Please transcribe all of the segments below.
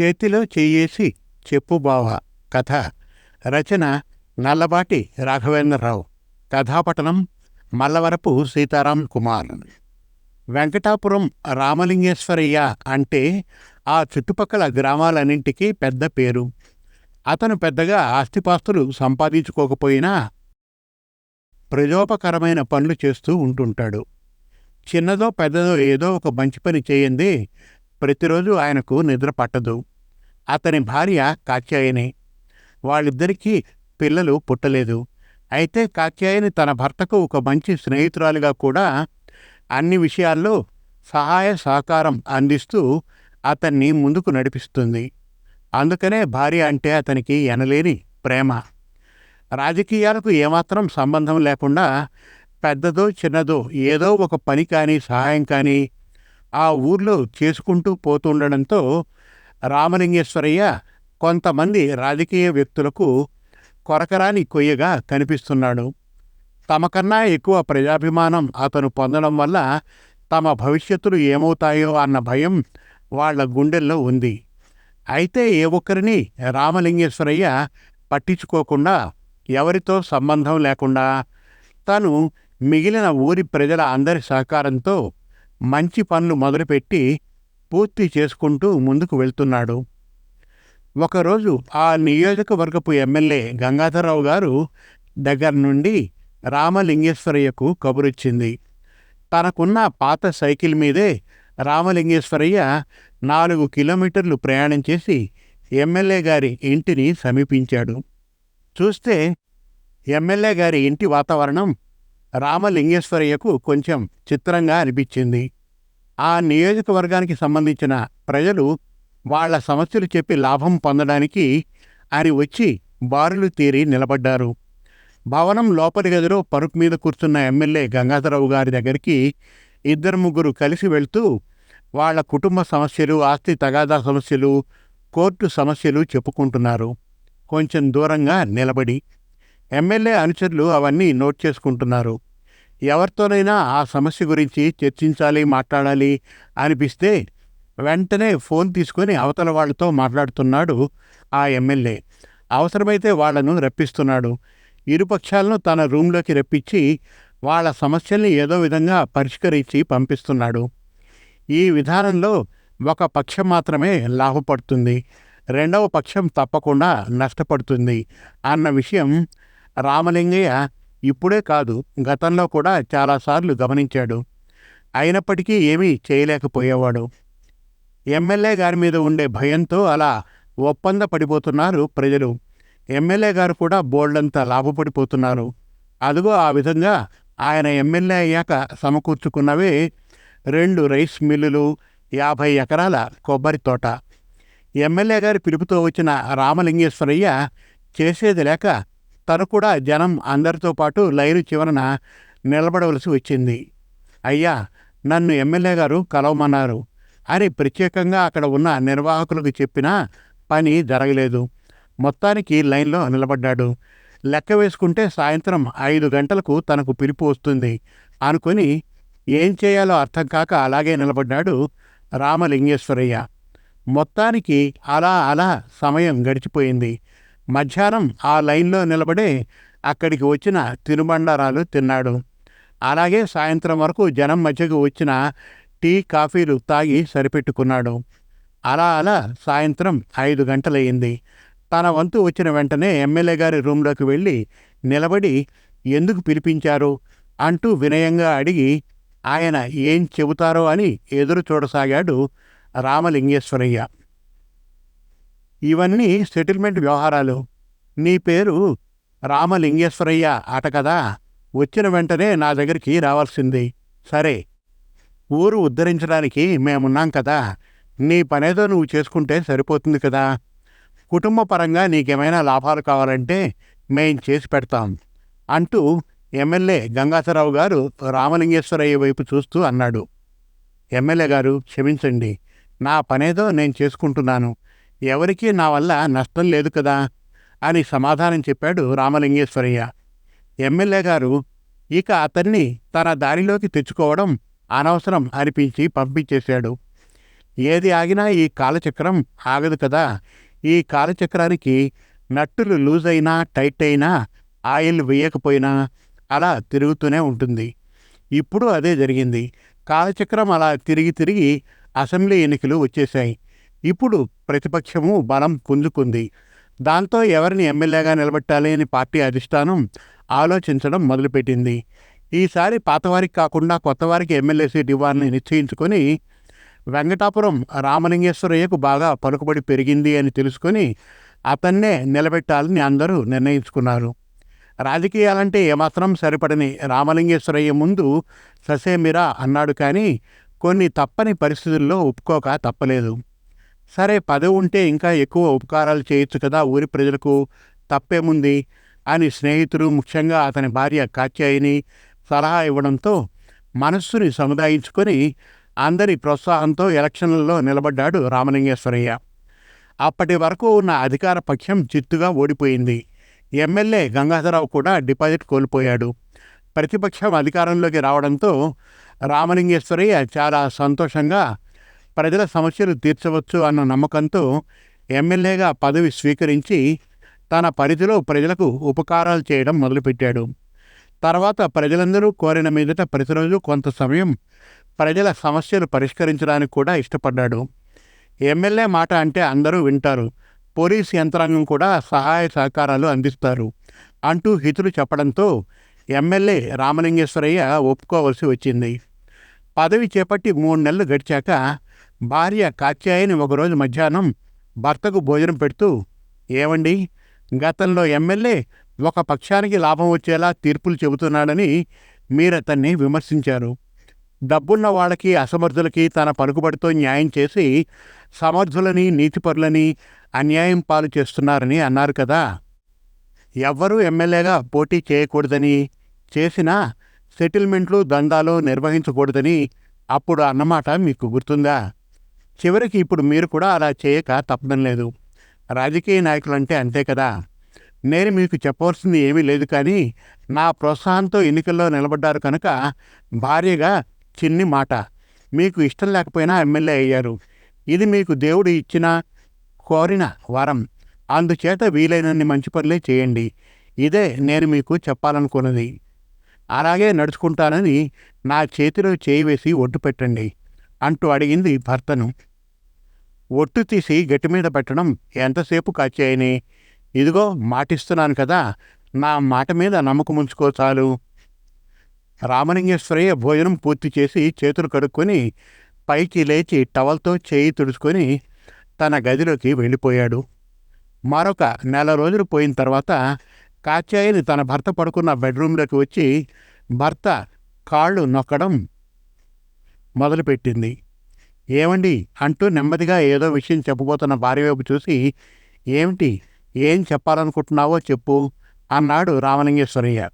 చేతిలో చెయ్యేసి చెప్పు బావ. కథ. రచన నల్లబాటి రాఘవేంద్రరావు. కథాపట్టణం మల్లవరపు సీతారాం కుమార్. వెంకటాపురం రామలింగేశ్వరయ్య అంటే ఆ చుట్టుపక్కల గ్రామాలన్నింటికీ పెద్ద పేరు. అతను పెద్దగా ఆస్తిపాస్తులు సంపాదించుకోకపోయినా ప్రజోపకరమైన పనులు చేస్తూ ఉంటుంటాడు. చిన్నదో పెద్దదో ఏదో ఒక మంచి పని చేయంది ప్రతిరోజు ఆయనకు నిద్ర పట్టదు. అతని భార్య కాత్యాయని. వాళ్ళిద్దరికీ పిల్లలు పుట్టలేదు. అయితే కాత్యాయని తన భర్తకు ఒక మంచి స్నేహితురాలిగా కూడా అన్ని విషయాల్లో సహాయ సహకారం అందిస్తూ అతన్ని ముందుకు నడిపిస్తుంది. అందుకనే భార్య అంటే అతనికి ఎనలేని ప్రేమ. రాజకీయాలకు ఏమాత్రం సంబంధం లేకుండా పెద్దదో చిన్నదో ఏదో ఒక పని కానీ సహాయం కానీ ఆ ఊర్లో చేసుకుంటూ పోతుండడంతో రామలింగేశ్వరయ్య కొంతమంది రాజకీయ వ్యక్తులకు కొరకరాని కొయ్యగా కనిపిస్తున్నాడు. తమకన్నా ఎక్కువ ప్రజాభిమానం అతను పొందడం వల్ల తమ భవిష్యత్తులు ఏమవుతాయో అన్న భయం వాళ్ళ గుండెల్లో ఉంది. అయితే ఏ ఒక్కరిని రామలింగేశ్వరయ్య పట్టించుకోకుండా ఎవరితో సంబంధం లేకుండా తను మిగిలిన ఊరి ప్రజల అందరి సహకారంతో మంచి పనులు మొదలుపెట్టి పూర్తి చేసుకుంటూ ముందుకు వెళ్తున్నాడు. ఒకరోజు ఆ నియోజకవర్గపు ఎమ్మెల్యే గంగాధరరావు గారు దగ్గర నుండి రామలింగేశ్వరయ్యకు కబురిచ్చింది. తనకున్న పాత సైకిల్ మీదే రామలింగేశ్వరయ్య నాలుగు కిలోమీటర్లు ప్రయాణం చేసి ఎమ్మెల్యే గారి ఇంటిని సమీపించాడు. చూస్తే ఎమ్మెల్యే గారి ఇంటి వాతావరణం రామలింగేశ్వరయ్యకు కొంచెం చిత్రంగా అనిపించింది. ఆ నియోజకవర్గానికి సంబంధించిన ప్రజలు వాళ్ళ సమస్యలు చెప్పి లాభం పొందడానికి ఆయన వచ్చి బారులు తీరి నిలబడ్డారు. భవనం లోపలి గదిలో పరుపు మీద కూర్చున్న ఎమ్మెల్యే గంగాధరరావు గారి దగ్గరికి ఇద్దరు ముగ్గురు కలిసి వెళ్తూ వాళ్ళ కుటుంబ సమస్యలు ఆస్తి తగాదా సమస్యలు కోర్టు సమస్యలు చెప్పుకుంటున్నారు. కొంచెం దూరంగా నిలబడి ఎమ్మెల్యే అనుచరులు అవన్నీ నోట్ చేసుకుంటున్నారు. ఎవరితోనైనా ఆ సమస్య గురించి చర్చించాలి మాట్లాడాలి అనిపిస్తే వెంటనే ఫోన్ తీసుకొని అవతల వాళ్ళతో మాట్లాడుతున్నాడు ఆ ఎమ్మెల్యే. అవసరమైతే వాళ్ళను రప్పిస్తున్నాడు. ఇరుపక్షాలను తన రూంలోకి రప్పించి వాళ్ళ సమస్యల్ని ఏదో విధంగా పరిష్కరించి పంపిస్తున్నాడు. ఈ విధానంలో ఒక పక్షం మాత్రమే లాభపడుతుంది. రెండవ పక్షం తప్పకుండా నష్టపడుతుంది అన్న విషయం రామలింగయ్య ఇప్పుడే కాదు గతంలో కూడా చాలాసార్లు గమనించాడు. అయినప్పటికీ ఏమీ చేయలేకపోయేవాడు. ఎమ్మెల్యే గారి మీద ఉండే భయంతో అలా ఒప్పంద పడిపోతున్నారు ప్రజలు. ఎమ్మెల్యే గారు కూడా బోల్డంత లాభపడిపోతున్నారు. అదిగో ఆ విధంగా ఆయన ఎమ్మెల్యే అయ్యాక సమకూర్చుకున్నవే రెండు రైస్ మిల్లులు యాభై ఎకరాల కొబ్బరి తోట. ఎమ్మెల్యే గారి పిలుపుతో వచ్చిన రామలింగేశ్వరయ్య చేసేది లేక తను కూడా జనం అందరితో పాటు లైను చివరన నిలబడవలసి వచ్చింది. అయ్యా నన్ను ఎమ్మెల్యే గారు కలవమన్నారు. అని ప్రత్యేకంగా అక్కడ ఉన్న నిర్వాహకులకు చెప్పినా పని జరగలేదు. మొత్తానికి లైన్లో నిలబడ్డాడు. లెక్క వేసుకుంటే సాయంత్రం ఐదు గంటలకు తనకు పిలుపు వస్తుంది అనుకుని ఏం చేయాలో అర్థం కాక అలాగే నిలబడ్డాడు రామలింగేశ్వరయ్య. మొత్తానికి అలా అలా సమయం గడిచిపోయింది. మధ్యాహ్నం ఆ లైన్లో నిలబడే అక్కడికి వచ్చిన తినుబండారాలు తిన్నాడు. అలాగే సాయంత్రం వరకు జనం మధ్యకు వచ్చిన టీ కాఫీలు తాగి సరిపెట్టుకున్నాడు. అలా అలా సాయంత్రం ఐదు గంటలయ్యింది. తన వంతు వచ్చిన వెంటనే ఎమ్మెల్యే గారి రూంలోకి వెళ్ళి నిలబడి ఎందుకు పిలిపించారు? అంటూ వినయంగా అడిగి ఆయన ఏం చెబుతారో అని ఎదురు చూడసాగాడు రామలింగేశ్వరయ్య. ఇవన్నీ సెటిల్మెంట్ వ్యవహారాలు. నీ పేరు రామలింగేశ్వరయ్య ఆట కదా? వచ్చిన వెంటనే నా దగ్గరికి రావాల్సింది. సరే. ఊరు ఉద్ధరించడానికి మేమున్నాం కదా. నీ పనేదో నువ్వు చేసుకుంటే సరిపోతుంది కదా. కుటుంబ పరంగా నీకేమైనా లాభాలు కావాలంటే మేం చేసి పెడతాం అంటూ ఎమ్మెల్యే గంగాధరరావు గారు రామలింగేశ్వరయ్య వైపు చూస్తూ అన్నాడు. ఎమ్మెల్యే గారు క్షమించండి. నా పనేదో నేను చేసుకుంటున్నాను. ఎవరికీ నా వల్ల నష్టం లేదు కదా అని సమాధానం చెప్పాడు రామలింగేశ్వరయ్య. ఎమ్మెల్యే గారు ఇక అతన్ని తన దారిలోకి తెచ్చుకోవడం అనవసరం అనిపించి పంపించేశాడు. ఏది ఆగినా ఈ కాలచక్రం ఆగదు కదా. ఈ కాలచక్రానికి నట్టులు లూజ్ అయినా టైట్ అయినా ఆయిల్ వేయకపోయినా అలా తిరుగుతూనే ఉంటుంది. ఇప్పుడు అదే జరిగింది. కాలచక్రం అలా తిరిగి తిరిగి అసెంబ్లీ ఎన్నికలు వచ్చేశాయి. ఇప్పుడు ప్రతిపక్షము బలం పుంజుకుంది. దాంతో ఎవరిని ఎమ్మెల్యేగా నిలబెట్టాలి అని పార్టీ అధిష్టానం ఆలోచించడం మొదలుపెట్టింది. ఈసారి పాతవారికి కాకుండా కొత్తవారికి ఎమ్మెల్యే సీట్ ఇవ్వాలని నిశ్చయించుకొని వెంకటాపురం రామలింగేశ్వరయ్యకు బాగా పలుకుబడి పెరిగింది అని తెలుసుకొని అతన్నే నిలబెట్టాలని అందరూ నిర్ణయించుకున్నారు. రాజకీయాలంటే ఏమాత్రం సరిపడని రామలింగేశ్వరయ్య ముందు ససేమిరా అన్నాడు కానీ కొన్ని తప్పని పరిస్థితుల్లో ఒప్పుకోక తప్పలేదు. సరే పదవి ఉంటే ఇంకా ఎక్కువ ఉపకారాలు చేయొచ్చు కదా ఊరి ప్రజలకు. తప్పేముంది? అని స్నేహితులు ముఖ్యంగా అతని భార్య కాత్యాయిని సలహా ఇవ్వడంతో మనస్సుని సముదాయించుకొని అందరి ప్రోత్సాహంతో ఎలక్షన్లలో నిలబడ్డాడు రామలింగేశ్వరయ్య. అప్పటి వరకు ఉన్న అధికార పక్షం చిత్తుగా ఓడిపోయింది. ఎమ్మెల్యే గంగాధరరావు కూడా డిపాజిట్ కోల్పోయాడు. ప్రతిపక్షం అధికారంలోకి రావడంతో రామలింగేశ్వరయ్య చాలా సంతోషంగా ప్రజల సమస్యలు తీర్చవచ్చు అన్న నమ్మకంతో ఎమ్మెల్యేగా పదవి స్వీకరించి తన పరిధిలో ప్రజలకు ఉపకారాలు చేయడం మొదలుపెట్టాడు. తర్వాత ప్రజలందరూ కోరిన మీదట ప్రతిరోజు కొంత సమయం ప్రజల సమస్యలు పరిష్కరించడానికి కూడా ఇష్టపడ్డాడు. ఎమ్మెల్యే మాట అంటే అందరూ వింటారు. పోలీస్ యంత్రాంగం కూడా సహాయ సహకారాలు అందిస్తారు అంటూ హితులు చెప్పడంతో ఎమ్మెల్యే రామలింగేశ్వరయ్య ఒప్పుకోవలసి వచ్చింది. పదవి చేపట్టి మూడు నెలలు గడిచాక భార్య కాత్యాయని ఒకరోజు మధ్యాహ్నం భర్తకు భోజనం పెడుతూ ఏమండి గతంలో ఎమ్మెల్యే ఒక పక్షానికి లాభం వచ్చేలా తీర్పులు చెబుతున్నాడని మీరతన్ని విమర్శించారు. డబ్బున్న వాళ్ళకి అసమర్థులకి తన పలుకుబడితో న్యాయం చేసి సమర్థులని నీతిపరులని అన్యాయం పాలు చేస్తున్నారని అన్నారు కదా. ఎవ్వరూ ఎమ్మెల్యేగా పోటీ చేయకూడదని చేసినా సెటిల్మెంట్లు దందాలు నిర్వహించకూడదని అప్పుడు అన్నమాట మీకు గుర్తుందా? చివరికి ఇప్పుడు మీరు కూడా అలా చేయక తప్పడం లేదు. రాజకీయ నాయకులు అంటే అంతే కదా. నేను మీకు చెప్పవలసింది ఏమీ లేదు కానీ నా ప్రోత్సాహంతో ఎన్నికల్లో నిలబడ్డారు కనుక భార్యగా చిన్ని మాట. మీకు ఇష్టం లేకపోయినా ఎమ్మెల్యే అయ్యారు. ఇది మీకు దేవుడు ఇచ్చిన కోరిన వరం. అందుచేత వీలైనన్ని మంచి పనులే చేయండి. ఇదే నేను మీకు చెప్పాలనుకున్నది. అలాగే నడుచుకుంటానని నా చేతిలో చేయి వేసి ఒడ్డు పెట్టండి. అంటూ అడిగింది భర్తను. ఒట్టు తీసి గట్టి మీద పెట్టడం ఎంతసేపు కాచేయని? ఇదిగో మాటిస్తున్నాను కదా నా మాట మీద నమ్మకం ఉంచుకో చాలు. రామలింగేశ్వరయ్య భోజనం పూర్తి చేసి చేతులు కడుక్కొని పైకి లేచి టవల్తో చేయి తుడుచుకొని తన గదిలోకి వెళ్ళిపోయాడు. మరొక నెల రోజులు పోయిన తర్వాత కాచాయిని తన భర్త పడుకున్న బెడ్రూమ్లోకి వచ్చి భర్త కాళ్ళు నొక్కడం మొదలుపెట్టింది. ఏమండి? అంటూ నెమ్మదిగా ఏదో విషయం చెప్పబోతున్న భార్య వైపు చూసి ఏమిటి? ఏం చెప్పాలనుకుంటున్నావో చెప్పు అన్నాడు రామలింగేశ్వరయ్య.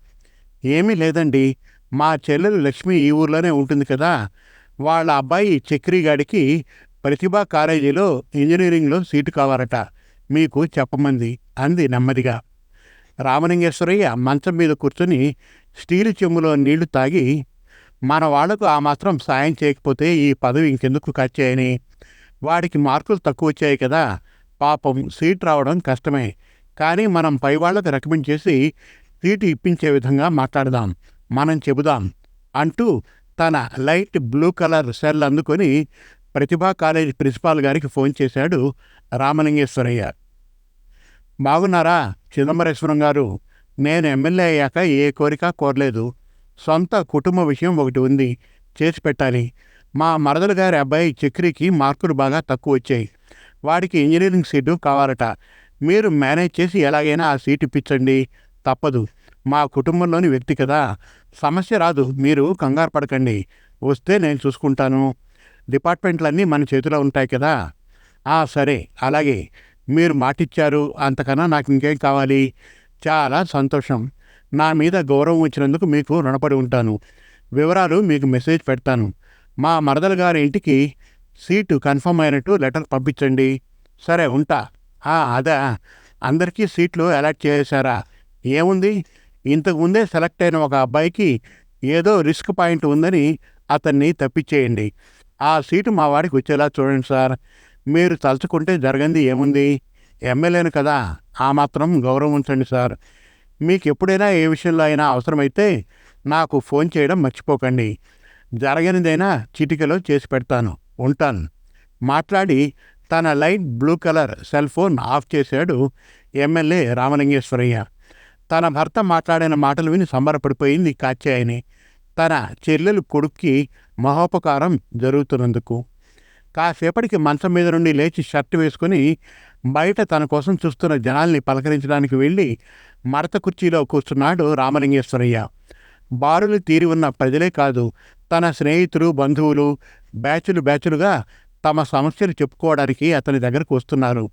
ఏమీ లేదండి. మా చెల్లెలు లక్ష్మి ఈ ఊర్లోనే ఉంటుంది కదా. వాళ్ళ అబ్బాయి చక్రిగాడికి ప్రతిభా కాలేజీలో ఇంజనీరింగ్లో సీటు కావాలట. మీకు చెప్పమంది అంది నెమ్మదిగా. రామలింగేశ్వరయ్య మంచం మీద కూర్చొని స్టీలు చెమ్ములో నీళ్ళు తాగి మన వాళ్ళకు ఆ మాత్రం సాయం చేయకపోతే ఈ పదవి ఇంకెందుకు కచ్చాయని వాడికి మార్కులు తక్కువ వచ్చాయి కదా. పాపం సీట్ రావడం కష్టమే. కానీ మనం పై వాళ్ళకు రికమెండ్ చేసి సీటు ఇప్పించే విధంగా మాట్లాడదాం. మనం చెబుదాం అంటూ తన లైట్ బ్లూ కలర్ సెల్ అందుకొని ప్రతిభా కాలేజీ ప్రిన్సిపాల్ గారికి ఫోన్ చేశాడు రామలింగేశ్వరయ్య. బాగున్నారా చిదంబరేశ్వరం గారు? నేను ఎమ్మెల్యే అయ్యాక ఏ కోరిక కోరలేదు. సొంత కుటుంబ విషయం ఒకటి ఉంది. చేసి పెట్టాలి. మా మరదలు గారి అబ్బాయి చక్రికి మార్కులు బాగా తక్కువ వచ్చాయి. వాడికి ఇంజనీరింగ్ సీటు కావాలట. మీరు మేనేజ్ చేసి ఎలాగైనా ఆ సీటు ఇప్పించండి. తప్పదు. మా కుటుంబంలోని వ్యక్తి కదా. సమస్య రాదు. మీరు కంగారు పడకండి. వస్తే నేను చూసుకుంటాను. డిపార్ట్మెంట్లన్నీ మన చేతిలో ఉంటాయి కదా. ఆ సరే. అలాగే. మీరు మాటిచ్చారు. అంతకన్నా నాకు ఇంకేం కావాలి? చాలా సంతోషం. నా మీద గౌరవం ఇచ్చినందుకు మీకు రుణపడి ఉంటాను. వివరాలు మీకు మెసేజ్ పెడతాను. మా మరదల గారి ఇంటికి సీటు కన్ఫర్మ్ అయినట్టు లెటర్ పంపించండి. సరే ఉంటా. అదా. అందరికీ సీట్లు అలాట్ చేశారా? ఏముంది? ఇంతకుముందే సెలెక్ట్ అయిన ఒక అబ్బాయికి ఏదో రిస్క్ పాయింట్ ఉందని అతన్ని తప్పించేయండి ఆ సీటు మా వాడికి వచ్చేలా చూడండి సార్. మీరు తలుచుకుంటే జరగంది ఏముంది? ఎమ్మెల్యేను కదా. ఆ మాత్రం గౌరవం ఉంచండి సార్. మీకు ఎప్పుడైనా ఏ విషయంలో అయినా అవసరమైతే నాకు ఫోన్ చేయడం మర్చిపోకండి. జరగనిదైనా చిటికలో చేసి పెడతాను. ఉంటాను. మాట్లాడి తన light blue colour cell phone off చేశాడు ఎమ్మెల్యే రామలింగేశ్వరయ్య. తన భర్త మాట్లాడిన మాటలు విని సంబరపడిపోయింది కాత్యాయని. తన చెల్లెలు కొడుక్కి మహోపకారం జరుగుతున్నందుకు. కాసేపటికి మంచం మీద నుండి లేచి షర్ట్ వేసుకుని బయట తన కోసం చూస్తున్న జనాల్ని పలకరించడానికి వెళ్ళి మరత కుర్చీలో కూర్చున్నాడు రామలింగేశ్వరయ్య. బారులు తీరి ఉన్న ప్రజలే కాదు తన స్నేహితులు బంధువులు బ్యాచులు బ్యాచులుగా తమ సమస్యలు చెప్పుకోవడానికి అతని దగ్గరకు వస్తున్నారు.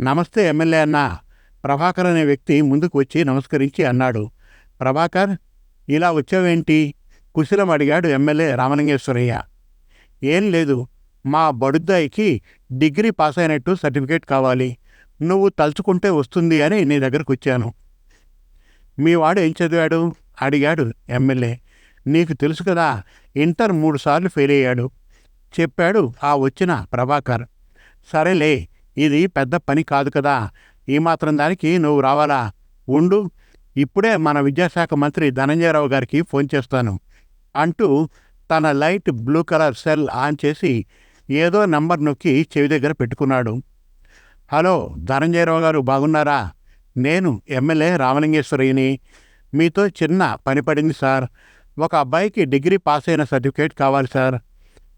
నమస్తే ఎమ్మెల్యే అన్న ప్రభాకర్ అనే వ్యక్తి ముందుకు వచ్చి నమస్కరించి అన్నాడు. ప్రభాకర్ ఇలా వచ్చావేంటి? కుశలం అడిగాడు ఎమ్మెల్యే రామలింగేశ్వరయ్య. ఏం లేదు మా బడుద్దాయికి డిగ్రీ పాస్ అయినట్టు సర్టిఫికేట్ కావాలి. నువ్వు తలుచుకుంటే వస్తుంది అని నీ దగ్గరకు వచ్చాను. మీ వాడు ఏం చదివాడు? అడిగాడు ఎమ్మెల్యే. నీకు తెలుసు కదా ఇంటర్ మూడు సార్లు ఫెయిల్ అయ్యాడు. చెప్పాడు ఆ వచ్చిన ప్రభాకర్. సరేలే ఇది పెద్ద పని కాదు కదా. ఈ మాత్రం దానికి నువ్వు రావాలా? ఉండు ఇప్పుడే మన విద్యాశాఖ మంత్రి ధనంజయరావు గారికి ఫోన్ చేస్తాను అంటూ తన light blue colour cell on చేసి ఏదో నంబర్ నొక్కి చెవి దగ్గర పెట్టుకున్నాడు. హలో ధనంజయరావు గారు బాగున్నారా? నేను ఎమ్మెల్యే రామలింగేశ్వరయ్యని. మీతో చిన్న పని పడింది సార్. ఒక అబ్బాయికి డిగ్రీ పాస్ అయిన సర్టిఫికేట్ కావాలి సార్.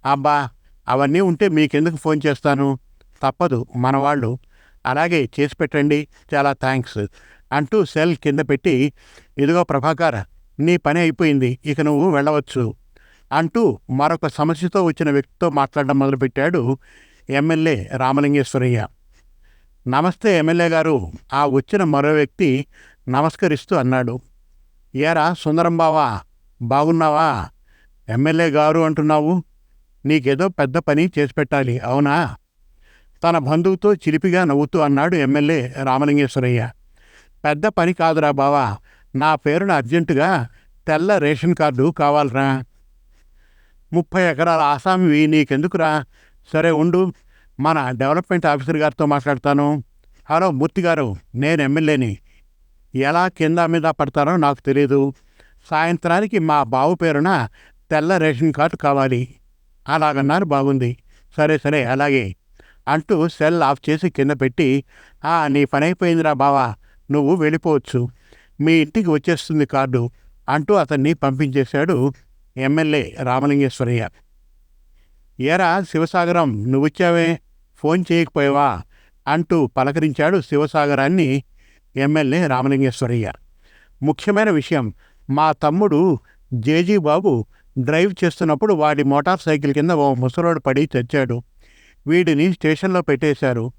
అబ్బా అవన్నీ ఉంటే మీకెందుకు ఫోన్ చేస్తాను? తప్పదు మనవాళ్ళు. అలాగే చేసి పెట్టండి. చాలా థ్యాంక్స్ అంటూ సెల్ కింద పెట్టి ఇదిగో ప్రభాకర్ నీ పని అయిపోయింది. ఇక నువ్వు వెళ్ళవచ్చు. అంటూ మరొక సమస్యతో వచ్చిన వ్యక్తితో మాట్లాడడం మొదలుపెట్టాడు ఎమ్మెల్యే రామలింగేశ్వరయ్య. నమస్తే ఎమ్మెల్యే గారు. ఆ వచ్చిన మరో వ్యక్తి నమస్కరిస్తూ అన్నాడు. ఏరా సుందరం బావా బాగున్నావా? ఎమ్మెల్యే గారు అంటున్నావు. నీకేదో పెద్ద పని చేసి పెట్టాలి అవునా? తన బంధువుతో చిలిపిగా నవ్వుతూ అన్నాడు ఎమ్మెల్యే రామలింగేశ్వరయ్య. పెద్ద పని కాదురా బావా నా పేరున అర్జెంటుగా తెల్ల రేషన్ కార్డు కావాలరా. ముప్పై ఎకరాల ఆసామి నీకెందుకురా? సరే ఉండు మన డెవలప్మెంట్ ఆఫీసర్ గారితో మాట్లాడతాను. హలో మూర్తి గారు నేను ఎమ్మెల్యేని. ఎలా కింద మీద పడతారో నాకు తెలియదు సాయంత్రానికి మా బావు పేరున తెల్ల రేషన్ కార్డు కావాలి. అలాగన్నారు బాగుంది. సరే సరే అలాగే. అంటూ సెల్ ఆఫ్ చేసి కింద పెట్టి ఆ నీ పని అయిపోయిందిరా బావా నువ్వు వెళ్ళిపోవచ్చు. మీ ఇంటికి వచ్చేస్తుంది కార్డు అంటూ అతన్ని పంపించేశాడు ఎమ్మెల్యే రామలింగేశ్వరయ్య. ఏరా శివసాగరం నువ్వొచ్చావే? ఫోన్ చేయకపోయావా? అంటూ పలకరించాడు శివసాగరాన్ని ఎమ్మెల్యే రామలింగేశ్వరయ్య. ముఖ్యమైన విషయం మా తమ్ముడు జేజీ బాబు డ్రైవ్ చేస్తున్నప్పుడు వాడి మోటార్ సైకిల్ కింద ఓ ముసలోడు పడి చచ్చాడు. వీడిని స్టేషన్లో పెట్టేశారు.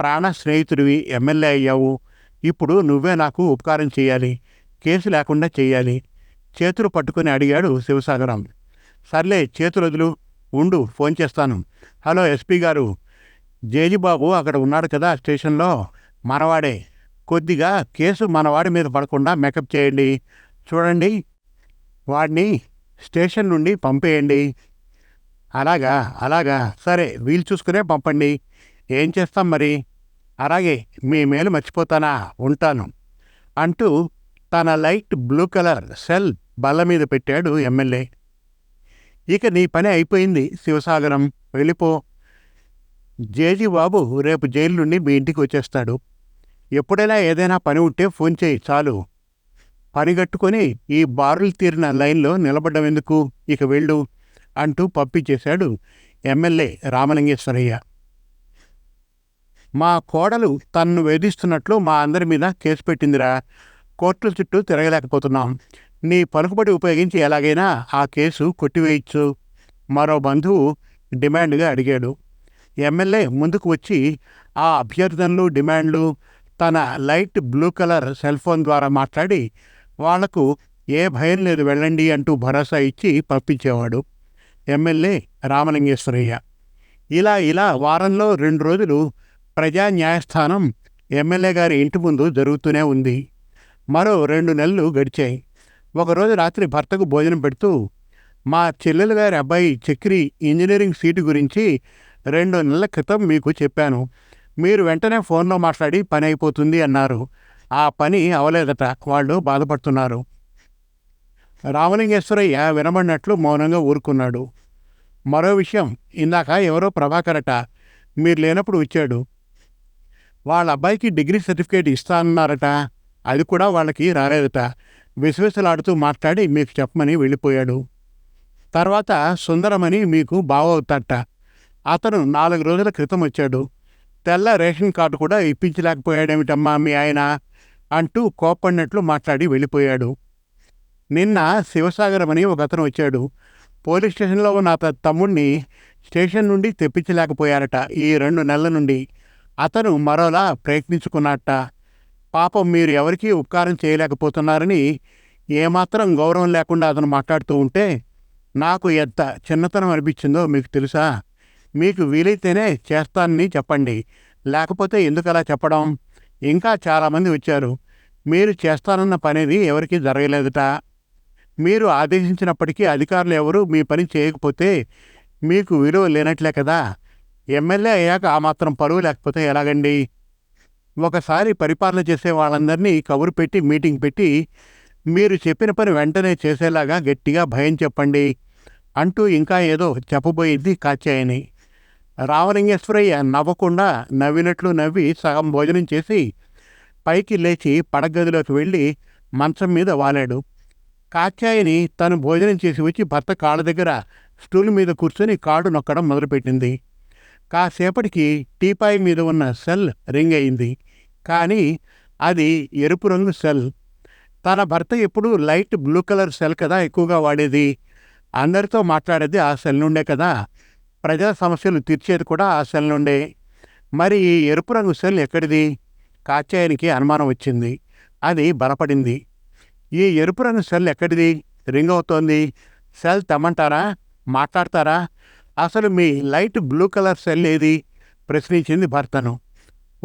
ప్రాణ స్నేహితుడివి ఎమ్మెల్యే అయ్యావు. ఇప్పుడు నువ్వే నాకు ఉపకారం చేయాలి. కేసు లేకుండా చేయాలి. చేతులు పట్టుకుని అడిగాడు శివసాగరం సర్లే చేతులు వదులు ఉండు ఫోన్ చేస్తాను. హలో ఎస్పీ గారు. జేజిబాబు అక్కడ ఉన్నాడు కదా స్టేషన్లో. మనవాడే. కొద్దిగా కేసు మనవాడి మీద పడకుండా మేకప్ చేయండి. చూడండి. వాడిని స్టేషన్ నుండి పంపేయండి. అలాగా అలాగా. సరే వీలు చూసుకునే పంపండి. ఏం చేస్తాం మరి? అలాగే మీ మేలు మర్చిపోతానా? ఉంటాను. అంటూ తన లైట్ బ్లూ కలర్ సెల్ బల్ల మీద పెట్టాడు ఎమ్మెల్యే. ఇక నీ పని అయిపోయింది శివసాగరం. వెళ్ళిపో. జేజీ బాబు రేపు జైలు నుండి మీ ఇంటికి వచ్చేస్తాడు. ఎప్పుడైనా ఏదైనా పని ఉంటే ఫోన్ చేయి చాలు. పనిగట్టుకొని ఈ బారులు తీరిన లైన్లో నిలబడ్డం ఎందుకు? ఇక వెళ్ళు అంటూ పంపించేశాడు ఎమ్మెల్యే రామలింగేశ్వరయ్య. మా కోడలు తన్ను వేధిస్తున్నట్లు మా అందరి మీద కేసు పెట్టిందిరా. కోర్టుల చుట్టూ తిరగలేకపోతున్నాం. నీ పలుకుబడి ఉపయోగించి ఎలాగైనా ఆ కేసు కొట్టివేయచ్చు. మరో బంధువు డిమాండ్గా అడిగాడు. ఎమ్మెల్యే ముందుకు వచ్చి ఆ అభ్యర్థనలు డిమాండ్లు తన light blue colour cell phone ద్వారా మాట్లాడి వాళ్ళకు ఏ భయం లేదు వెళ్ళండి అంటూ భరోసా ఇచ్చి పంపించేవాడు ఎమ్మెల్యే రామలింగేశ్వరయ్య. ఇలా ఇలా వారంలో రెండు రోజులు ప్రజా న్యాయస్థానం ఎమ్మెల్యే గారి ఇంటి ముందు జరుగుతూనే ఉంది. మరో రెండు నెలలు గడిచాయి. ఒకరోజు రాత్రి భర్తకు భోజనం పెడుతూ మా చెల్లెలు గారి అబ్బాయి చక్రి ఇంజనీరింగ్ సీటు గురించి రెండు నెలల క్రితం మీకు చెప్పాను. మీరు వెంటనే ఫోన్లో మాట్లాడి పని అయిపోతుంది అన్నారు. ఆ పని అవలేదట. వాళ్ళు బాధపడుతున్నారు. రామలింగేశ్వరయ్య వినబడినట్లు మౌనంగా ఊరుకున్నాడు. మరో విషయం. ఇందాక ఎవరో ప్రభాకరట. మీరు లేనప్పుడు వచ్చాడు. వాళ్ళ అబ్బాయికి డిగ్రీ సర్టిఫికేట్ ఇస్తానన్నారట. అది కూడా వాళ్ళకి రాలేదట. విసవిసలాడుతూ మాట్లాడి మీకు చెప్పమని వెళ్ళిపోయాడు. తర్వాత సుందరమని మీకు బావవుతాట. అతను నాలుగు రోజుల క్రితం వచ్చాడు. తెల్ల రేషన్ కార్డు కూడా ఇప్పించలేకపోయాడేమిటమ్మా మీ ఆయన? అంటూ కోప్పడినట్లు మాట్లాడి వెళ్ళిపోయాడు. నిన్న శివసాగరం అని ఒక అతను వచ్చాడు. పోలీస్ స్టేషన్లో ఉన్న అతని తమ్ముడిని స్టేషన్ నుండి తెప్పించలేకపోయారట ఈ రెండు నెలల నుండి. అతను మరోలా ప్రయత్నించుకున్నట్ట పాపం మీరు ఎవరికీ ఉపకారం చేయలేకపోతున్నారని ఏమాత్రం గౌరవం లేకుండా అతను మాట్లాడుతూ ఉంటే నాకు ఎంత చిన్నతనం అనిపించిందో మీకు తెలుసా? మీకు వీలైతేనే చేస్తానని చెప్పండి. లేకపోతే ఎందుకు అలా చెప్పడం? ఇంకా చాలామంది వచ్చారు. మీరు చేస్తానన్న పనేది ఎవరికీ జరగలేదుట. మీరు ఆదేశించినప్పటికీ అధికారులు ఎవరు మీ పని చేయకపోతే మీకు విలువ లేనట్లే కదా? ఎమ్మెల్యే అయ్యాక ఆ మాత్రం పరువు లేకపోతే ఎలాగండి? ఒకసారి పరిపాలన చేసే వాళ్ళందరినీ కబురు పెట్టి మీటింగ్ పెట్టి మీరు చెప్పిన పని వెంటనే చేసేలాగా గట్టిగా భయం చెప్పండి అంటూ ఇంకా ఏదో చెప్పబోయింది కాచాయని రామలింగేశ్వరయ్య నవ్వకుండా నవ్వినట్లు నవ్వి సగం భోజనం చేసి పైకి లేచి పడగదిలోకి వెళ్ళి మంచం మీద వాలాడు. కాచాయని తను భోజనం చేసి వచ్చి భర్త కాళ్ళ దగ్గర స్టూల్ మీద కూర్చొని కాడు నొక్కడం మొదలుపెట్టింది. కాసేపటికి టీపాయ్ మీద ఉన్న సెల్ రింగ్ అయింది. కానీ అది ఎరుపు రంగు సెల్. తన భర్త ఎప్పుడు లైట్ బ్లూ కలర్ సెల్ కదా ఎక్కువగా వాడేది. అందరితో మాట్లాడేది ఆ సెల్ నుండే కదా. ప్రజా సమస్యలు తీర్చేది కూడా ఆ సెల్ నుండే. మరి ఈ ఎరుపు రంగు సెల్ ఎక్కడిది? కాచాయనికి అనుమానం వచ్చింది. అది బలపడింది. ఈ ఎరుపు రంగు సెల్ ఎక్కడిది? రింగ్ అవుతోంది. సెల్ తెమ్మంటారా? మాట్లాడతారా? అసలు మీ లైట్ బ్లూ కలర్ సెల్ ఏది? ప్రశ్నించింది భర్తను.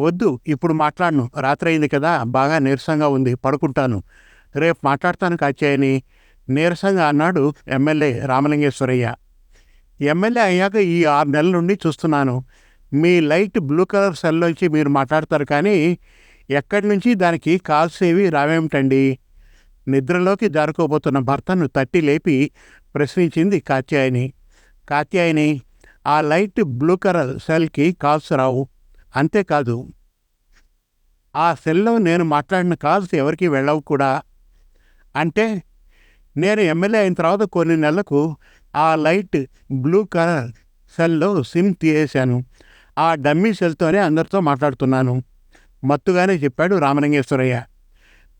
వద్దు ఇప్పుడు మాట్లాడను. రాత్రి అయింది కదా బాగా నీరసంగా ఉంది పడుకుంటాను. రేపు మాట్లాడతాను కాచేయని నీరసంగా అన్నాడు ఎమ్మెల్యే రామలింగేశ్వరయ్య. ఎమ్మెల్యే అయ్యాక ఈ ఆరు నెలల నుండి చూస్తున్నాను. మీ లైట్ బ్లూ కలర్ సెల్లోంచి మీరు మాట్లాడతారు కానీ ఎక్కడి నుంచి దానికి కాల్స్ ఏవి రావేమిటండి? నిద్రలోకి జారుకోబోతున్న భర్తను తట్టి లేపి ప్రశ్నించింది కాత్యాయని. కాత్యాయని ఆ లైట్ బ్లూ కలర్ సెల్కి కాల్స్ రావు. అంతేకాదు ఆ సెల్లో నేను మాట్లాడిన కాల్స్ ఎవరికి వెళ్ళవు కూడా. అంటే నేను ఎమ్మెల్యే అయిన తర్వాత కొన్ని నెలలకు ఆ లైట్ బ్లూ కలర్ సెల్లో సిమ్ తీసేశాను. ఆ డమ్మీ సెల్తోనే అందరితో మాట్లాడుతున్నాను. మత్తుగానే చెప్పాడు రామలింగేశ్వరయ్య.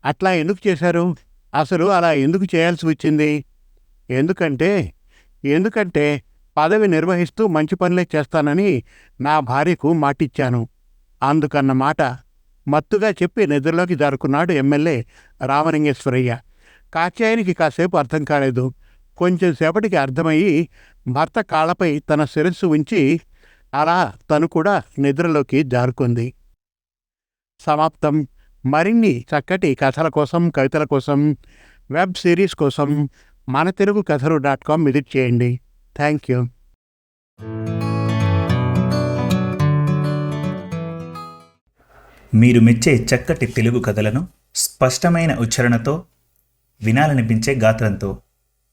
అట్లా ఎందుకు చేశారు? అసలు అలా ఎందుకు చేయాల్సి వచ్చింది? ఎందుకంటే ఎందుకంటే పదవి నిర్వహిస్తూ మంచి పనులే చేస్తానని నా భార్యకు మాటిచ్చాను. అందుకన్న మాట మత్తుగా చెప్పి నిద్రలోకి జారుకున్నాడు ఎమ్మెల్యే రామలింగేశ్వరయ్య. కాచాయనికి కాసేపు అర్థం కాలేదు. కొంచెం సేపటికి అర్థమయ్యి భర్త కాళ్ళపై తన శిరస్సు ఉంచి అలా తను కూడా నిద్రలోకి జారుకుంది. సమాప్తం. మరిన్ని చక్కటి కథల కోసం కవితల కోసం వెబ్ సిరీస్ కోసం మన తెలుగు కథలు డాట్ కామ్ విజిట్ చేయండి. థ్యాంక్ యూ మీరు మెచ్చే చక్కటి తెలుగు కథలను స్పష్టమైన ఉచ్చారణతో వినాలనిపించే గాత్రంతో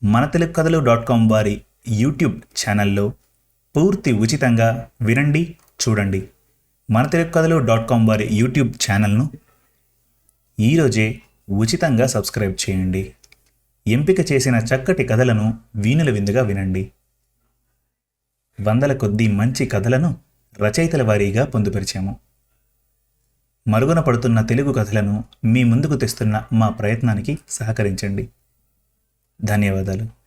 మన తెలుగు కథలు డాట్ కామ్ వారి యూట్యూబ్ ఛానల్లో పూర్తి ఉచితంగా వినండి చూడండి. మన తెలుగు కథలు డాట్ కామ్ వారి యూట్యూబ్ ఛానల్ను ఈరోజే ఉచితంగా సబ్స్క్రైబ్ చేయండి. ఎంపిక చేసిన చక్కటి కథలను వీణుల విందుగా వినండి. వందల కొద్దీ మంచి కథలను రచయితల వారీగా పొందుపరిచాము. మరుగున పడుతున్న తెలుగు కథలను మీ ముందుకు తెస్తున్న మా ప్రయత్నానికి సహకరించండి. ధన్యవాదాలు.